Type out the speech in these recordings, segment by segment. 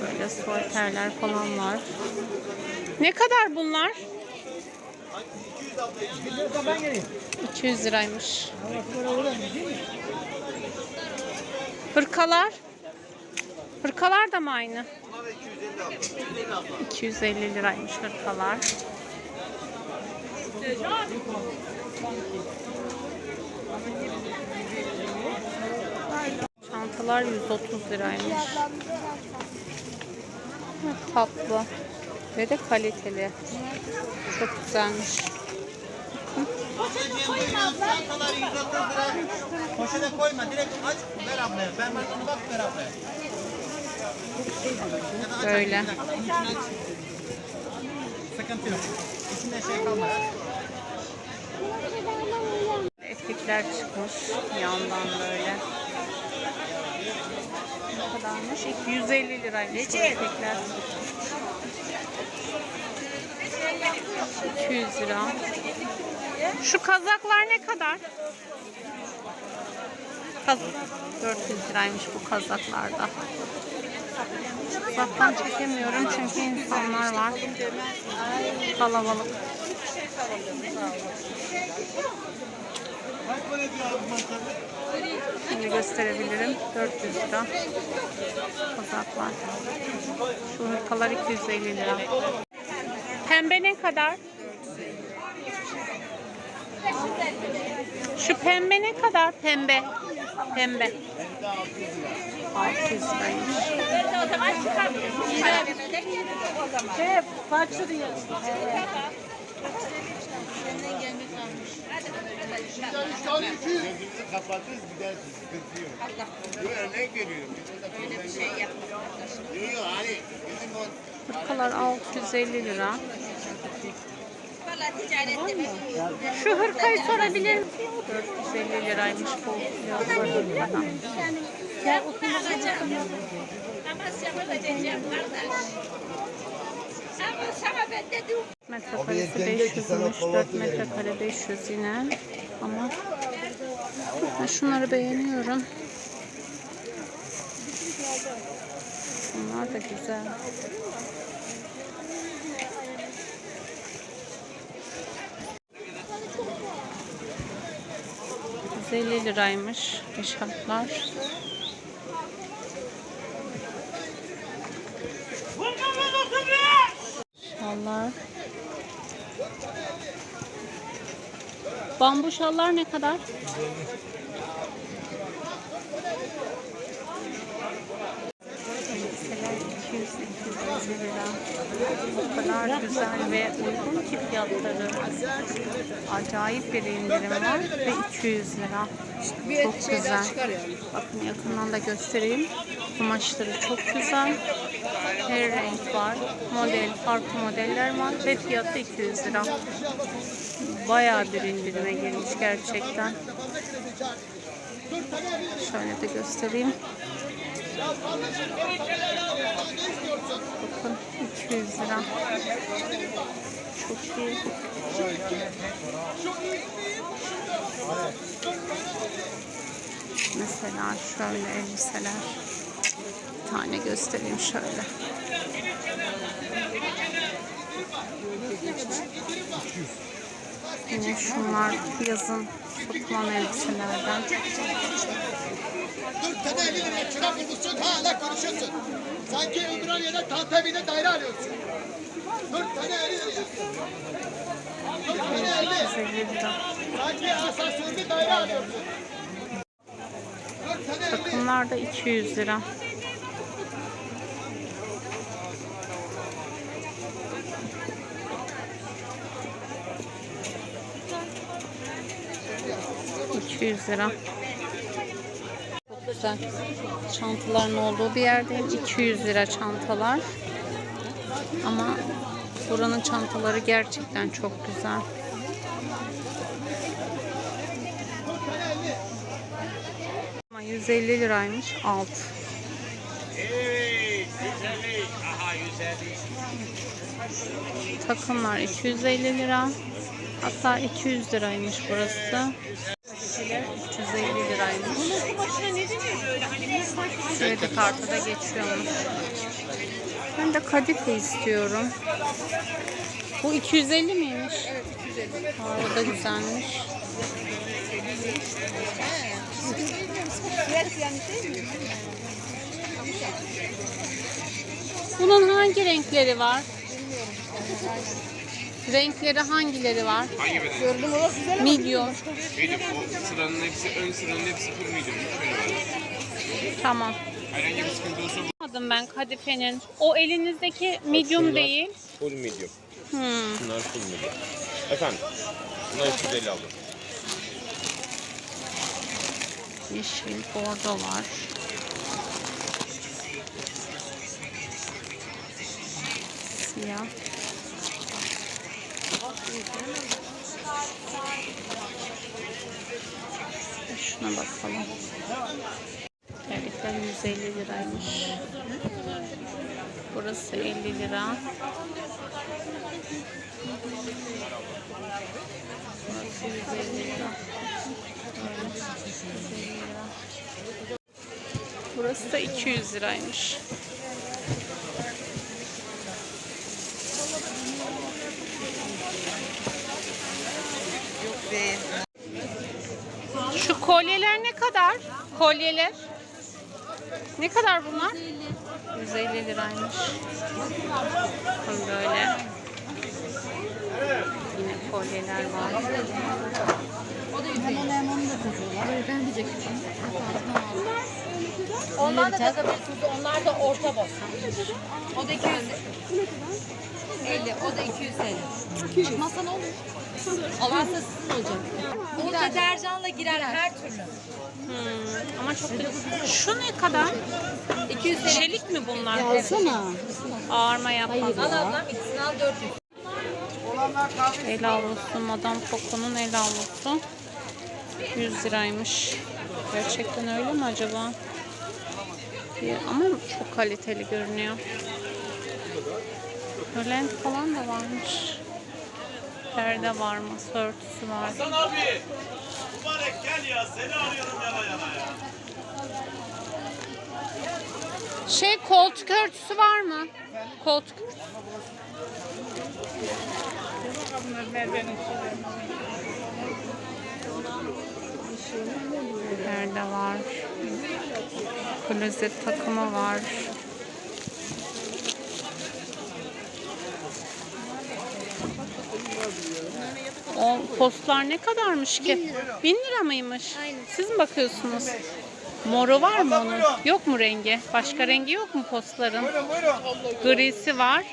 Böyle sorterler falan var. Ne kadar bunlar? 200 liraymış. Hırkalar? Hırkalar da mı aynı? 250 liraymış hırkalar. Çantalar 130 liraymış. Tatlı ve de kaliteli. Çok güzelmiş. Çantaları 130 lira. Poşete koyma. Direkt aç. Ver ablaya. Ben bak onu bak ver ablaya. Böyle. Sıkıntı yok. İçinde şey kalmaz. Etikler çıkmış yandan böyle. Kadarmış? 250 liraymış bu etekler. 200 lira. Şu kazaklar ne kadar? Kaz 400 liraymış bu kazaklarda. Uzaktan çekemiyorum çünkü insanlar var. Kalabalık. Şimdi gösterebilirim. 400 lira. Kazaklar. Şu hırkalar 250 lira. Pembe ne kadar? Şu pembe ne kadar? Pembe. Pembe. 600 liraymış. Gözünüzü kapatırız gidersiniz. Sıkıntı yok. Yok örnek veriyorum. Öyle bir şey yapma. Yok yok hani bizim o Hırkalar 650 lira. Şu hırkayı sorabilir miyim? 450 liraymış bu hırkadan. Metrekaresi 500'müş, 4 metrekare 500 yine. Ama ben şunları beğeniyorum. Bunlar da güzel. 150 liraymış eşarplar. Şallar. Bambu şallar ne kadar? Elbiseler 200-250 lira. O kadar güzel ve uygun ki fiyatları. Acayip bir indirim var ve 200 lira. Çok güzel. Bakın yakından da göstereyim. Kumaşları çok güzel. Her renk var. Model, farklı modeller var ve fiyatı 200 lira. Bayağı bir indirime girmiş gerçekten. Şöyle de göstereyim. Bakın 200 lira. Çok iyi. Mesela şöyle elbiseler. Bir tane göstereyim şöyle. Yine şunlar yazın satılan elbiselerden. 50 liraya çırak bulmuşsun hala konuşuyorsun. Sanki Ümraniye'de Tantevi'de daire alıyorsun. Dört tane 50 liraya. Dört tane 50. 150 lira. Sanki asansörlü daire alıyorsun. Dört tane 50. Takımlar da 200 lira. ...200 lira. Çok güzel. Çantaların olduğu bir yerdeyim. 200 lira çantalar. Ama buranın çantaları gerçekten çok güzel. Ama 150 liraymış alt. Takımlar 250 lira. Hatta 200 liraymış burası. 350 liraymış. Kredi kartı da geçiyormuş. Ben de kadife istiyorum. Bu 250 miymiş? Evet 250. Aa, o da güzelmiş. Bunun hangi renkleri var? Renkleri hangileri var? Hangi beden? Medium. Medium. O sıranın hepsi, ön sıranın hepsi full medium. Tamam. Herhangi bir sıkıntı olsa bu Almadım ben kadifenin. O elinizdeki medium şunlar değil. full medium. Hmm. Bunlar full medium. Efendim. Bunlar 250 aldım. Yeşil, bordo var. Siyah. Şuna bakalım. Terlikler 150 liraymış. Burası 50 lira. Burası 150 lira. Böyle 150 lira. Burası da 200 liraymış. Şu kolyeler ne kadar? Kolyeler. Ne kadar bunlar? 150 liraymış. Bakın böyle. Yine kolyeler var. Onlar da takabilirsiniz. Onlar da orta boy. O da 250. 50. O da 250. Çıkmazsa ne olur? Avarsa sizin olacak. Bu deterjanla girer her türlü. Hmm, ama çok güzel. Şu ne kadar? 250. Çelik mi bunlar? Alsana. Ağırma yapmaz. Al ablam ikisini al 400. El havlusu, Madame Coco'nun el havlusu. 100 liraymış. Gerçekten öyle mi acaba? Bir- Ama çok kaliteli görünüyor. Kölent falan da varmış. Perde var, masa örtüsü var. Hasan abi. Mübarek gel ya seni arıyorum yana yana ya. Şey koltuk örtüsü var mı? Koltuk Perde var. Klozet takımı var. O postlar ne kadarmış ki? Bin lira mıymış? Siz mi bakıyorsunuz? Moru var mı onun? Yok mu rengi? Başka rengi yok mu postların? Buyurun buyurun. Grisi var.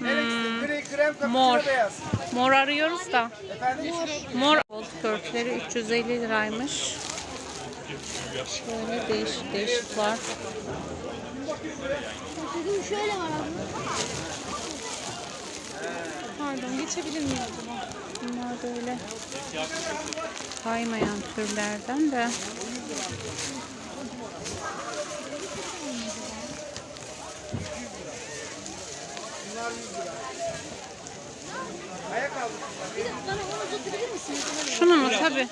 Kapıcı Mor. Mor arıyoruz da. Efendim? Mor koltuk örtüleri 350 liraymış. Böyle değişik değişik var. Şöyle var abi. Pardon geçebilir miyim acaba? Bunlar da öyle kaymayan türlerden de. Ayak aldık. Bana onu uzatabilir misiniz? Şunu mu? Tabii.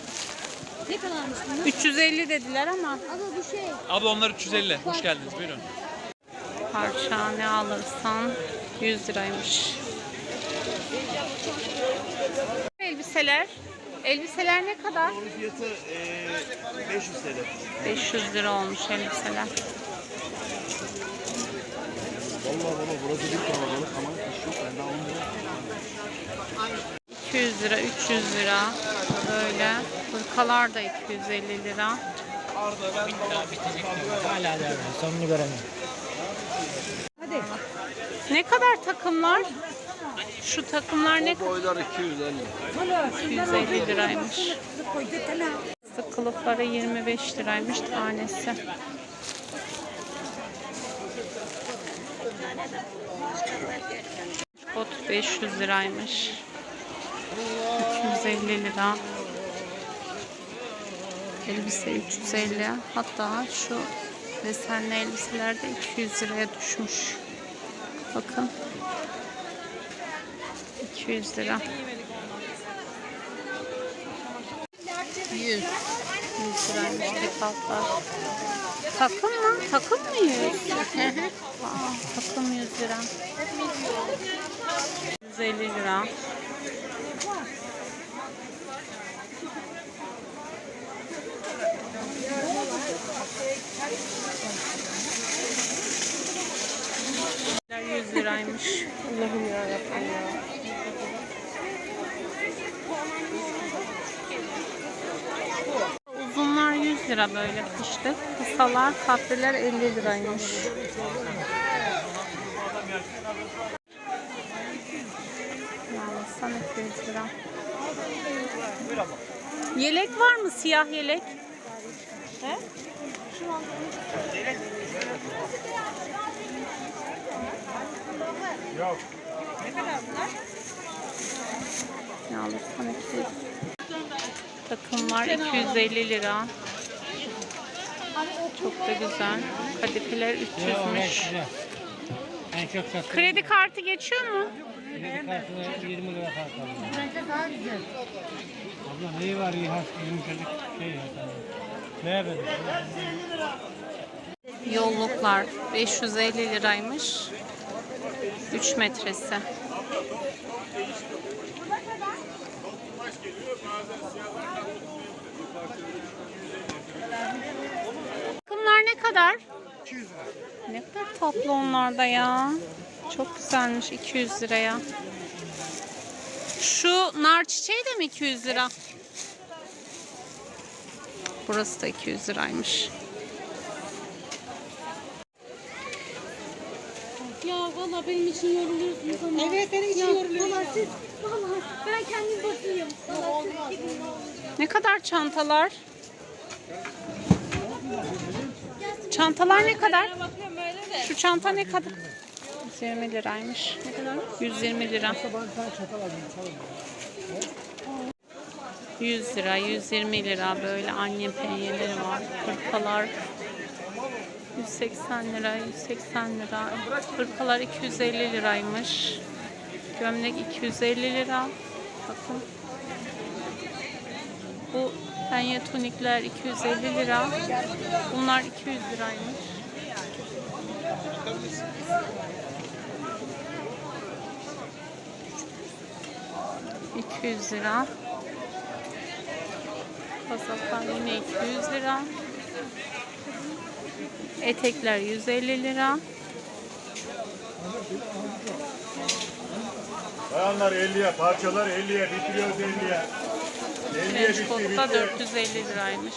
Ne kadarmış bunlar? 350 dediler ama Abi bu şey. Abi onlar 350. Hoş geldiniz buyurun. parça ne alırsan 100 liraymış. Elbiseler. Elbiseler ne kadar? Fiyatı eee 500 TL. 500 lira olmuş elbiseler. Vallahi baba burası bir kalabalık ama iş yok. Ben daha onu 200 lira, 300 lira. Böyle. Hırkalar da 250 lira. Ne kadar takımlar? Şu takımlar ne kadar? Boylar 250. 250 liraymış. Fıstık kılıfları 25 liraymış tanesi. Bot 500 liraymış. 250 lira. Elbise 350. Hatta şu desenli elbiseler de 200 liraya düşmüş. Bakın. 200 lira. 100. 100 liraymış altlar. Takım mı? Takım mı 100? Aa, takım 100 lira. 150 lira. Bunlar 100 liraymış. Allah'ım ya ya. Uzunlar 100 lira böyle kışlık. Kısalar, kahveler 50 liraymış. Yalnızsan 200 lira. Yelek var mı? Siyah yelek. He? Ne alırsan 200. Takımlar 250 lira. Çok da güzel. Kadifeler 300'müş. En çok sattığım Kredi kartı geçiyor mu? kredi kartına 20 lira fark aldım. Bence daha güzel. Abla neyi var iyi has yumuşacık şey ya. Ne böyle? Yolluklar 550 liraymış. 3 metresi. Takımlar ne kadar? 200 lira. Ne kadar tatlı onlar da ya. Çok güzelmiş 200 liraya. Şu nar çiçeği de mi 200 lira? Burası da 200 liraymış. Ya valla benim için yoruluyorsunuz ama. Evet benim için yoruluyorsunuz. Valla siz, valla ben kendim bakayım. Valla siz gidin. Ne kadar çantalar? Çantalar ne kadar? Şu çanta ne kadar? 120 liraymış. Ne kadar? 120 lira. 100 lira, 120 lira böyle anne penyeleri var. Hırkalar 180 lira, 180 lira. Hırkalar 250 liraymış. Gömlek 250 lira. Bakın. Bu penye tunikler 250 lira. Bunlar 200 liraymış. ...200 lira. Kazaklar yine 200 lira. Etekler 150 lira. Bayanlar 50'ye, parçalar 50'ye, bitiriyoruz 50'ye. 50'ye Trench coat da 450 liraymış.